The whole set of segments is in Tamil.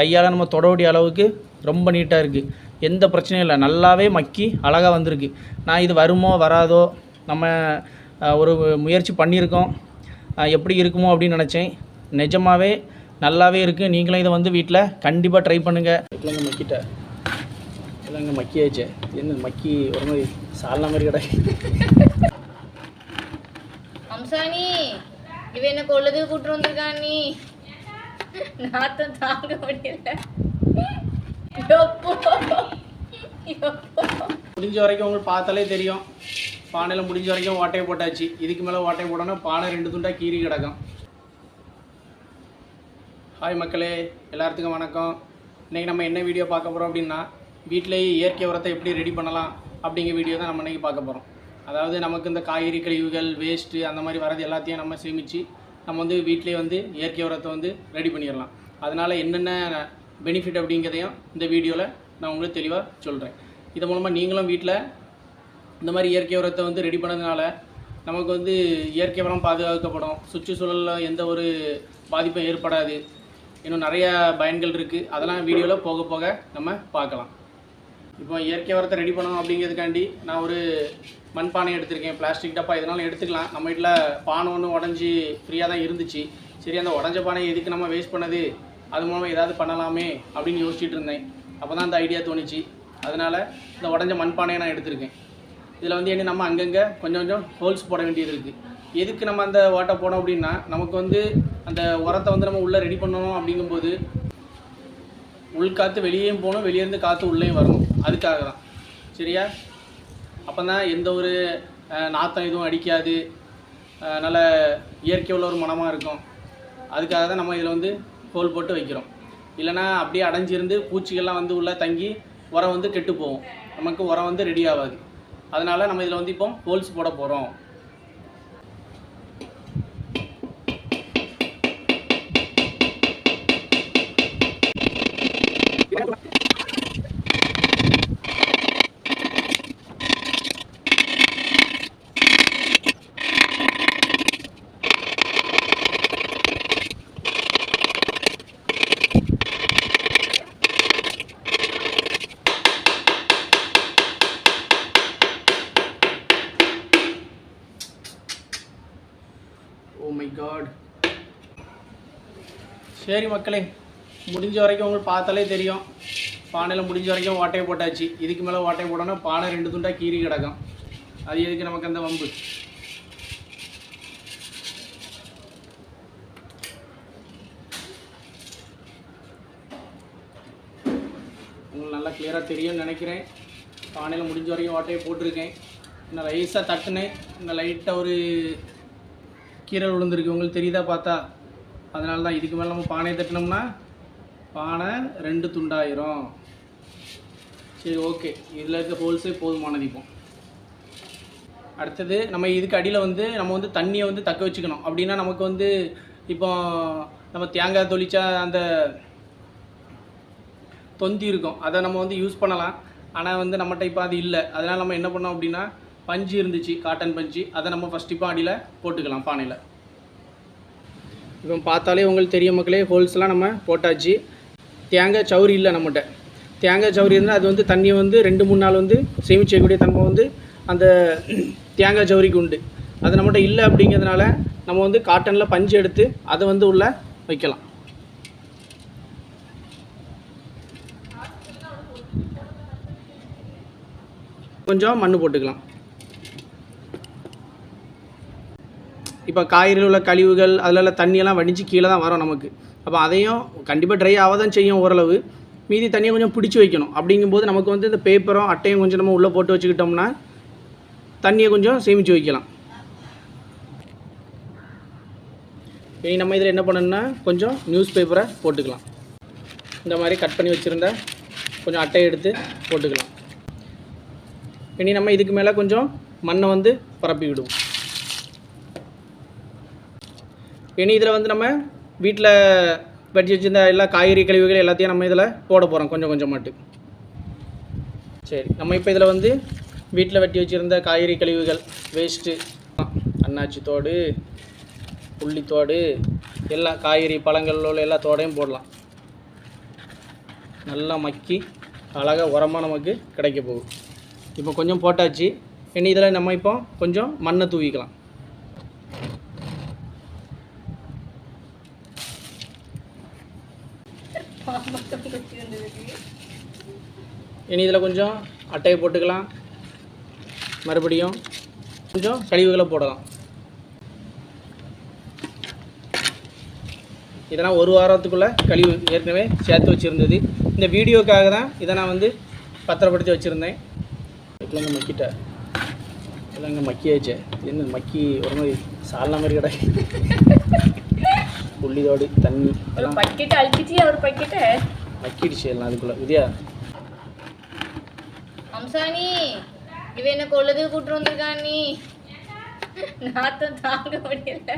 கையால் நம்ம தொடக்கூடிய அளவுக்கு ரொம்ப நீட்டாக இருக்குது எந்த பிரச்சனையும் இல்லை. நல்லாவே மக்கி அழகாக வந்திருக்கு. நான் இது வருமோ வராதோ நம்ம ஒரு முயற்சி பண்ணியிருக்கோம். எப்படி இருக்குமோ அப்படின்னு நினச்சேன். நிஜமாவே நல்லாவே இருக்குது நீங்களும் இதை வந்து வீட்டில் கண்டிப்பாக ட்ரை பண்ணுங்கள் இல்லைங்க மக்கிட்ட இல்லைங்க மக்கியாச்சு. என்ன மக்கி ஒரு மாதிரி சால்னா மாதிரி கடை அம்சானி இவ என்ன கொள்ளது கூட்டு வந்திருக்கான் நீ? நாத்தம் தாங்க முடியல. முடிஞ்ச வரைக்கும் உங்களுக்கு பார்த்தாலே தெரியும். பானையில் முடிஞ்ச வரைக்கும் ஓட்டையை போட்டாச்சு. இதுக்கு மேலே ஓட்டையை போட்டோன்னா பானை ரெண்டு துண்டாக கீறி கிடக்கும். ஹாய் மக்களே எல்லாத்துக்கும் வணக்கம். இன்றைக்கி நம்ம என்ன வீடியோ பார்க்க போகிறோம் அப்படின்னா வீட்டிலேயே இயற்கை உரத்தை எப்படி ரெடி பண்ணலாம் அப்படிங்கிற வீடியோ தான் நம்ம இன்றைக்கி பார்க்க போகிறோம் அதாவது நமக்கு இந்த காய்கறி கழிவுகள் வேஸ்ட்டு அந்த மாதிரி வரது எல்லாத்தையும் நம்ம சேமித்து நம்ம வந்து வீட்டிலே வந்து இயற்கை உரத்தை வந்து ரெடி பண்ணிடலாம். அதனால் என்னென்ன பெனிஃபிட் அப்படிங்கிறதையும் இந்த வீடியோவில் நான் உங்களுக்கு தெளிவாக சொல்கிறேன் இது மூலமாக நீங்களும் வீட்டில் இந்த மாதிரி இயற்கை உரத்தை வந்து ரெடி பண்ணதுனால நமக்கு வந்து இயற்கை உரம் பாதுகாக்கப்படும். சுற்றுச்சூழலில் எந்த ஒரு பாதிப்பும் ஏற்படாது. இன்னும் நிறையா பயன்கள் இருக்குது அதெல்லாம் வீடியோவில் போக போக நம்ம பார்க்கலாம். இப்போ இயற்கை உரத்தை ரெடி பண்ணணும் அப்படிங்கிறதுக்காண்டி நான் ஒரு மண்பானை எடுத்திருக்கேன் பிளாஸ்டிக் டப்பா இதனால எடுத்துக்கலாம். நம்ம வீட்டில் பானை ஒன்று உடஞ்சி ஃப்ரீயாக தான் இருந்துச்சு. சரி அந்த உடஞ்ச பானை எதுக்கு நம்ம வேஸ்ட் பண்ணது? அது மூலமாக ஏதாவது பண்ணலாமே அப்படின்னு யோசிச்சுட்டு இருந்தேன். அப்போ தான் அந்த ஐடியா தோணுச்சு. அதனால் இந்த உடஞ்ச மண்பானையை நான் எடுத்திருக்கேன். இதில் வந்து என்ன நம்ம அங்கங்கே கொஞ்சம் கொஞ்சம் ஹோல்ஸ் போட வேண்டியது இருக்குது எதுக்கு நம்ம அந்த ஓட்டை போனோம் அப்படின்னா நமக்கு வந்து அந்த உரத்தை வந்து நம்ம உள்ளே ரெடி பண்ணணும் அப்படிங்கும்போது உள்காற்று வெளியேயும் போகணும் வெளியேருந்து காற்று உள்ளேயும் வரணும். அதுக்காக தான் சரியா? அப்போ தான் எந்த ஒரு நாத்தம் எதுவும் அடிக்காது. நல்ல இயற்கை உள்ள ஒரு மனமாக இருக்கும். அதுக்காக தான் நம்ம இதில் வந்து ஹோல் போட்டு வைக்கிறோம். இல்லைன்னா அப்படியே அடைஞ்சிருந்து பூச்சிகள்லாம் வந்து உள்ளே தங்கி உரம் வந்து கெட்டு போகும். நமக்கு உரம் வந்து ரெடி ஆகாது. அதனால் நம்ம இதில் வந்து இப்போ ஹோல்ஸ் போட போகிறோம் மை காட் சரி மக்களே முடிஞ்ச வரைக்கும் உங்களுக்கு பார்த்தாலே தெரியும். பானையில் முடிஞ்ச வரைக்கும் ஓட்டையை போட்டாச்சு. இதுக்கு மேலே ஓட்டையை போட்டோன்னா பானை ரெண்டு துண்டாக கீறி கிடக்கும். அது எதுக்கு நமக்கு அந்த வம்பு? உங்களுக்கு நல்லா கிளியராக தெரியும்னு நினைக்கிறேன். பானையில் முடிஞ்ச வரைக்கும் ஓட்டையை போட்டிருக்கேன். இன்னும் ரைஸாக தட்டுனேன். இன்னும் லைட்டாக ஒரு கீரல் விழுந்திருக்கு உங்களுக்கு தெரியுதா பார்த்தா? அதனால தான் இதுக்கு மேலே நம்ம பானையை தட்டினோம்னா பானை ரெண்டு துண்டாயிரும். சரி ஓகே இதில் இருக்க ஹோல்ஸே போதுமானது இப்போ அடுத்தது நம்ம இதுக்கு அடியில் வந்து நம்ம வந்து தண்ணியை வந்து தக்க வச்சுக்கணும். அப்படின்னா நமக்கு வந்து இப்போ நம்ம தேங்காய் தொளிச்சா அந்த தொந்தி இருக்கும். அதை நம்ம வந்து யூஸ் பண்ணலாம். ஆனால் வந்து நம்மகிட்ட இப்போ அது இல்லை. அதனால் நம்ம என்ன பண்ணோம் அப்படின்னா பஞ்சு இருந்துச்சு காட்டன் பஞ்சு. அதை நம்ம ஃபஸ்ட்டு இப்போ அடியில் போட்டுக்கலாம் பானையில். இப்போ பார்த்தாலே உங்களுக்கு தெரியும் மக்களே ஹோல்ஸ்லாம் நம்ம போட்டாச்சு. தேங்காய் சவுரி இல்லை நம்மகிட்ட. தேங்காய் சவுரி இருந்தால் அது வந்து தண்ணியை வந்து ரெண்டு மூணு நாள் வந்து சேமிச்சு வைக்கக்கூடிய தன்மை வந்து அந்த தேங்காய் சவுரிக்கு உண்டு. அது நம்மகிட்ட இல்லை அப்படிங்கிறதுனால நம்ம வந்து காட்டனில் பஞ்சு எடுத்து அதை வந்து உள்ளே வைக்கலாம். கொஞ்சம் மண் போட்டுக்கலாம். இப்போ காய்கறியில் உள்ள கழிவுகள் அதில் உள்ள தண்ணியெல்லாம் வடிஞ்சு கீழே தான் வரும் நமக்கு. அப்போ அதையும் கண்டிப்பாக ட்ரை ஆக தான் செய்யும் ஓரளவு. மீதி தண்ணியை கொஞ்சம் பிடிச்சி வைக்கணும். அப்படிங்கும்போது நமக்கு வந்து இந்த பேப்பரும் அட்டையும் கொஞ்சம் நம்ம உள்ளே போட்டு வச்சுக்கிட்டோம்னா தண்ணியை கொஞ்சம் சேமித்து வைக்கலாம். இனி நம்ம இதில் என்ன பண்ணணும்னா கொஞ்சம் நியூஸ் பேப்பரை போட்டுக்கலாம். இந்த மாதிரி கட் பண்ணி வச்சுருந்த கொஞ்சம் அட்டையை எடுத்து போட்டுக்கலாம். இனி நம்ம இதுக்கு மேலே கொஞ்சம் மண்ணை வந்து பரப்பி விடுவோம் இனி இதில் வந்து நம்ம வீட்டில் வெட்டி வச்சிருந்த எல்லா காய்கறி கழிவுகள் எல்லாத்தையும் நம்ம இதில் போட போகிறோம் கொஞ்சம் கொஞ்சம் மட்டும் சரி நம்ம இப்போ இதில் வந்து வீட்டில் வெட்டி வச்சுருந்த காய்கறி கழிவுகள் வேஸ்ட்டு அன்னாச்சி தோடு புள்ளித்தோடு எல்லா காய்கறி பழங்களில் உள்ள எல்லா தோடையும் போடலாம். நல்லா மக்கி அழகாக உரமாக நமக்கு கிடைக்க போகுது. இப்போ கொஞ்சம் போட்டாச்சு. இனி இதில் நம்ம இப்போ கொஞ்சம் மண்ணை தூவிக்கலாம். இனி இதில் கொஞ்சம் அட்டையை போட்டுக்கலாம். மறுபடியும் கொஞ்சம் கழிவுகளை போடலாம். இதெல்லாம் ஒரு வாரத்துக்குள்ளே கழிவு ஏற்கனவே சேர்த்து வச்சுருந்தது. இந்த வீடியோக்காக தான் இதை நான் வந்து பத்திரப்படுத்தி வச்சுருந்தேன். இல்லைங்க மக்கிட்ட? இல்லைங்க மக்கியாச்சே. என்ன மக்கி ஒரு மாதிரி சாலன மாதிரி கிடையாது புள்ளிதோடு தண்ணி ஒரு எல்லாம் பக்கெட் அழிச்சிட்டியா ஒரு பக்கெட்டை. மக்கிடுச்சு எல்லாம் அதுக்குள்ளே. விதியா. அம்சானி இவ என்ன கொள்ளது கூட்டு வந்திருக்கான் நீ? நாத்தம் தாங்க முடியல.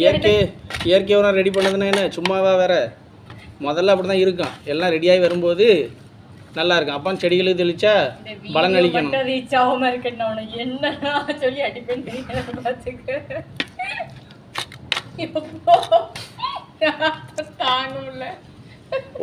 இயற்கை இயற்கை உரம் ரெடி பண்ணதுன்னா என்ன? சும்மாவா வேற? முதல்ல அப்படி தான் இருக்கும் எல்லாம் ரெடியாகி வரும்போது நல்லா இருக்கும் அப்போ செடிகளுக்கு தெளிச்சா பலன் அளிக்கணும். ரீச் ஆகாம இருக்கேன் நான் என்ன சொல்லி அடிப்பேன் பார்த்துக்க. எப்போ? நாத்தம் தாங்க முடியல.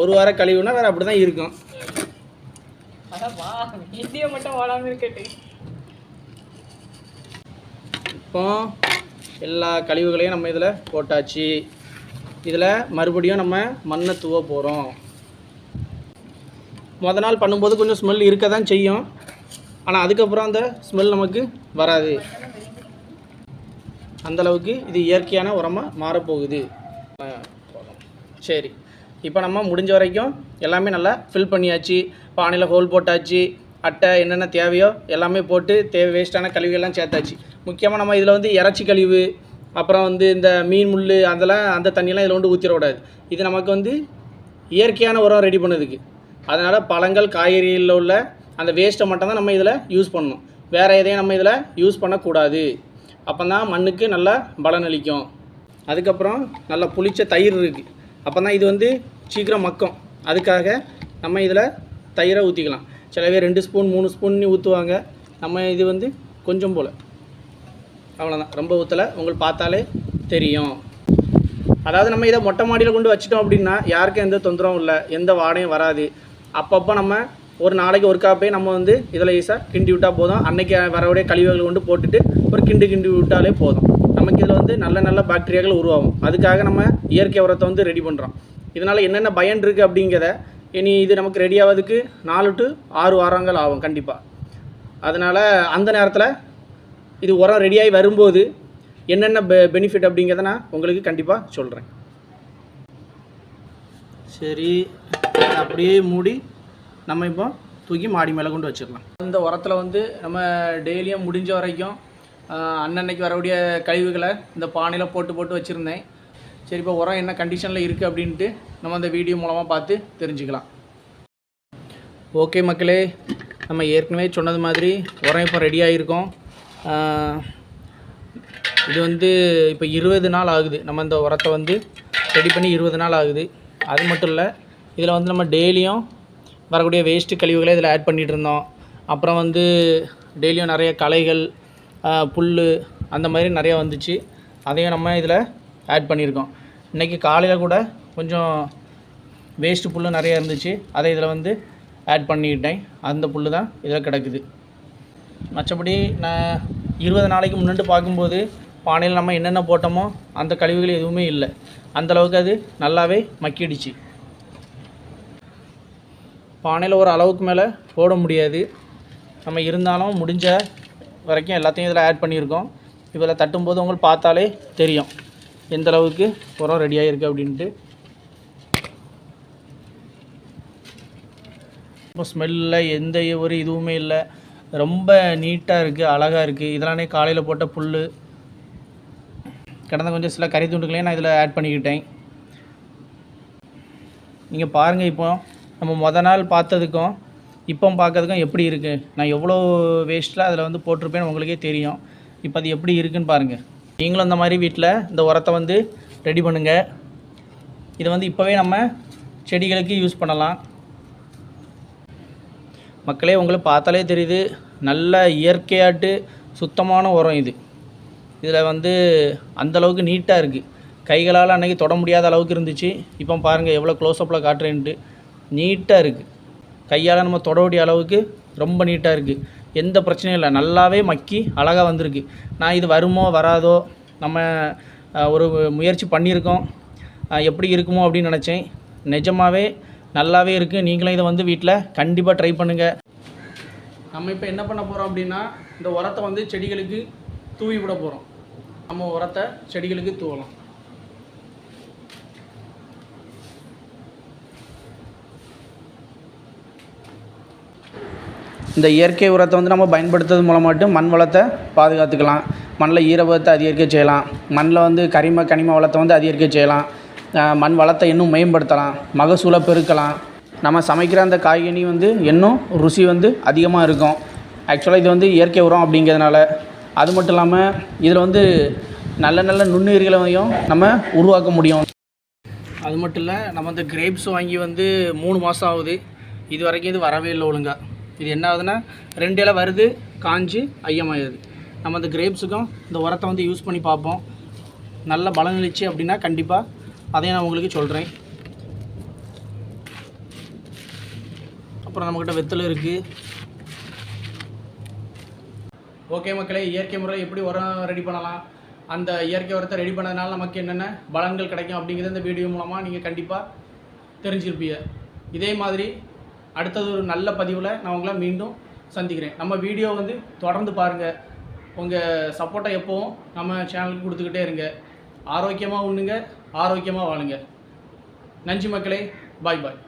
ஒரு வாரம் கழிவுனா வேற அப்படி தான் இருக்கும் வீடியோ மட்டும் ஓடாம இருக்கட்டு. இப்போ எல்லா கழிவுகளையும் நம்ம இதில் போட்டாச்சு. இதில் மறுபடியும் நம்ம மண்ணை தூவ போகிறோம் முத நாள் பண்ணும்போது கொஞ்சம் ஸ்மெல் இருக்க தான் செய்யும். ஆனால் அதுக்கப்புறம் அந்த ஸ்மெல் நமக்கு வராது. அந்த அளவுக்கு இது இயற்கையான உரமாக மாறப்போகுது. சரி. இப்போ நம்ம முடிஞ்ச வரைக்கும் எல்லாமே நல்லா ஃபில் பண்ணியாச்சு. பானையில் ஹோல் போட்டாச்சு. அட்டை என்னென்ன தேவையோ எல்லாமே போட்டு தேவை வேஸ்ட்டான கழிவுகள்லாம் சேர்த்தாச்சு. முக்கியமாக நம்ம இதில் வந்து இறைச்சி கழிவு அப்புறம் வந்து இந்த மீன் முள் அதெல்லாம் அந்த தண்ணியெல்லாம் இதில் வந்து ஊற்றிடக்கூடாது இது நமக்கு வந்து இயற்கையான உரம் ரெடி பண்ணதுக்கு. அதனால் பழங்கள் காய்கறிகளில் உள்ள அந்த வேஸ்ட்டை மட்டும்தான் நம்ம இதில் யூஸ் பண்ணணும். வேறு எதையும் நம்ம இதில் யூஸ் பண்ணக்கூடாது. அப்போ தான் மண்ணுக்கு நல்லா பலன் அளிக்கும். அதுக்கப்புறம் நல்லா புளிச்ச தயிர் இருக்குது அப்போ தான் இது வந்து சீக்கிரம் மக்கும். அதுக்காக நம்ம இதில் தயிரை ஊற்றிக்கலாம் சில பேர் ரெண்டு ஸ்பூன் மூணு ஸ்பூன் ஊற்றுவாங்க நம்ம இது வந்து கொஞ்சம் போல். அவ்வளோதான் ரொம்ப ஊற்றலை உங்களுக்கு பார்த்தாலே தெரியும். அதாவது நம்ம இதை மொட்டை மாடியில் கொண்டு வச்சிட்டோம் அப்படின்னா யாருக்கும் எந்த தொந்தரவும் இல்லை. எந்த வாடையும் வராது. அப்பப்போ நம்ம ஒரு நாளைக்கு ஒரு காப்பே நம்ம வந்து இதில் ஈஸாக கிண்டி விட்டால் போதும். அன்னைக்கு வரவுடைய கழிவுகள் கொண்டு போட்டுட்டு ஒரு கிண்டு கிண்டி விட்டாலே போதும். நமக்கு இதில் வந்து நல்ல நல்ல பாக்டீரியாக்கள் உருவாகும். அதுக்காக நம்ம இயற்கை உரத்தை வந்து ரெடி பண்ணுறோம் இதனால் என்னென்ன பயன் இருக்குது அப்படிங்கிறத இனி இது நமக்கு ரெடி ஆகிறதுக்கு நாலு டு ஆறு வாரங்கள் ஆகும் கண்டிப்பாக அதனால் அந்த நேரத்தில் இது உரம் ரெடியாகி வரும்போது என்னென்ன பெ பெனிஃபிட் அப்படிங்கிறத நான் உங்களுக்கு கண்டிப்பாக சொல்கிறேன் சரி அப்படியே மூடி நம்ம இப்போ தூக்கி மாடி மேலே கொண்டு வச்சிடலாம். இந்த உரத்தில் வந்து நம்ம டெய்லியும் முடிஞ்ச வரைக்கும் அன்னன்னைக்கு வரக்கூடிய கழிவுகளை இந்த பானையில் போட்டு போட்டு வச்சுருந்தேன். சரி இப்போ உரம் என்ன கண்டிஷனில் இருக்குது அப்படின்ட்டு நம்ம அந்த வீடியோ மூலமாக பார்த்து தெரிஞ்சுக்கலாம். ஓகே மக்களே நம்ம ஏற்கனவே சொன்னது மாதிரி உரம் இப்போ ரெடி ஆகிருக்கோம் இது வந்து இப்போ இருபது நாள் ஆகுது. நம்ம இந்த உரத்தை வந்து ரெடி பண்ணி இருபது நாள் ஆகுது. அது மட்டும் இல்லை இதில் வந்து நம்ம டெய்லியும் வரக்கூடிய வேஸ்ட்டு கழிவுகளை இதில் ஆட் பண்ணிகிட்டு இருந்தோம் அப்புறம் வந்து டெய்லியும் நிறைய களைகள் புல் அந்த மாதிரி நிறையா வந்துச்சு. அதையும் நம்ம இதில் ஆட் பண்ணியிருக்கோம். இன்றைக்கி காலையில் கூட கொஞ்சம் வேஸ்ட்டு புல் நிறைய இருந்துச்சு. அதை இதில் வந்து ஆட் பண்ணிக்கிட்டேன். அந்த புல் தான் இதில் கிடக்குது. மற்றபடி நான் இருபது நாளைக்கு முன்னாடி பார்க்கும்போது பானையில் நம்ம என்னென்ன போட்டோமோ அந்த கழிவுகள் எதுவுமே இல்லை. அந்த அளவுக்கு அது நல்லாவே மக்கிடுச்சு. பானையில் ஒரு அளவுக்கு மேலே போட முடியாது. நம்ம இருந்தாலும் முடிஞ்ச வரைக்கும் எல்லாத்தையும் இதில் ஆட் பண்ணியிருக்கோம். இதில் தட்டும்போது உங்களுக்கு பார்த்தாலே தெரியும். எந்த அளவுக்கு உரம் ரெடியாக இருக்குது அப்படின்ட்டு. இப்போ ஸ்மெல்லில் எந்த ஒரு இதுவுமே இல்லை. ரொம்ப நீட்டாக இருக்குது அழகாக இருக்குது இதெல்லாம் காலையில் போட்ட புல் கடந்த கொஞ்சம் சில கறி துண்டுகளையும் நான் இதில் ஆட் பண்ணிக்கிட்டேன். நீங்கள் பாருங்கள் இப்போ நம்ம மொதல் நாள் பார்த்ததுக்கும் இப்போ பார்க்கறதுக்கும் எப்படி இருக்குது நான் எவ்வளோ வேஸ்ட்டில் அதில் வந்து போட்டிருப்பேன்னு உங்களுக்கே தெரியும். இப்போ அது எப்படி இருக்குன்னு பாருங்கள் நீங்களும் இந்த மாதிரி வீட்டில் இந்த உரத்தை வந்து ரெடி பண்ணுங்கள் இதை வந்து இப்போவே நம்ம செடிகளுக்கு யூஸ் பண்ணலாம். மக்களே உங்களுக்கு பார்த்தாலே தெரியுது. நல்ல இயற்கையாட்டு சுத்தமான உரம் இது. இதில் வந்து அந்தளவுக்கு நீட்டாக இருக்குது கைகளால் அன்றைக்கி தொட முடியாத அளவுக்கு இருந்துச்சு. இப்போ பாருங்கள் எவ்வளோ க்ளோஸ்அப்பில் காட்டுறேன்ட்டு. நீட்டாக இருக்குது கையால் நம்ம தொடக்கூடிய அளவுக்கு ரொம்ப நீட்டாக இருக்குது எந்த பிரச்சனையும் இல்லை. நல்லாவே மக்கி அழகாக வந்திருக்கு. நான் இது வருமோ வராதோ நம்ம ஒரு முயற்சி பண்ணியிருக்கோம். எப்படி இருக்குமோ அப்படின்னு நினச்சேன். நிஜமாகவே நல்லாவே இருக்குது நீங்களும் இதை வந்து வீட்டில் கண்டிப்பாக ட்ரை பண்ணுங்கள் நம்ம இப்போ என்ன பண்ண போகிறோம் அப்படின்னா இந்த உரத்தை வந்து செடிகளுக்கு தூவி விட போகிறோம் நம்ம உரத்தை செடிகளுக்கு தூவலாம். இந்த இயற்கை உரத்தை வந்து நம்ம பயன்படுத்துறது மூலமாட்டும் மண் வளத்தை பாதுகாத்துக்கலாம். மண்ணில் ஈரப்பதத்தை அதிகரிக்க செய்யலாம். மண்ணில் வந்து கரிம கனிம வளத்தை வந்து அதிகரிக்க செய்யலாம். மண் வளத்தை இன்னும் மேம்படுத்தலாம். மகசூலை பெருக்கலாம். நம்ம சமைக்கிற அந்த காய்கனி வந்து இன்னும் ருசி வந்து அதிகமாக இருக்கும். ஆக்சுவலாக இது வந்து இயற்கை உரம் அப்படிங்கிறதுனால அது மட்டும் இல்லாமல் இதில் வந்து நல்ல நல்ல நுண்ணுயிர்களையும் நம்ம உருவாக்க முடியும். அது மட்டும் இல்லை நம்ம அந்த கிரேப்ஸ் வாங்கி வந்து மூணு மாதம் ஆகுது. இது வரைக்கும் இது வரவே இல்லை ஒழுங்காக இது என்ன ஆகுதுன்னா ரெண்டு இலை வருது காஞ்சி ஐயமாயிடுது. நம்ம அந்த கிரேப்ஸுக்கும் இந்த உரத்தை வந்து யூஸ் பண்ணி பார்ப்போம். நல்ல பலன் அப்படின்னா கண்டிப்பாக அதையும் நான் உங்களுக்கு சொல்கிறேன் அப்புறம் நம்மக்கிட்ட வெத்தலை இருக்குது ஓகே மக்களே இயற்கை முறை எப்படி உரம் ரெடி பண்ணலாம்? அந்த இயற்கை உரத்தை ரெடி பண்ணதுனால நமக்கு என்னென்ன பலன்கள் கிடைக்கும் அப்படிங்கிறத இந்த வீடியோ மூலமாக நீங்கள் கண்டிப்பாக தெரிஞ்சிருப்பீங்க. இதே மாதிரி அடுத்தது ஒரு நல்ல பதிவில் நான் உங்களை மீண்டும் சந்திக்கிறேன். நம்ம வீடியோ வந்து தொடர்ந்து பாருங்கள் உங்கள் சப்போர்ட்டை எப்போவும் நம்ம சேனலுக்கு கொடுத்துக்கிட்டே இருங்க. ஆரோக்கியமாக உண்ணுங்க ஆரோக்கியமாக வாழுங்க. நன்றி மக்களே. பாய் பாய்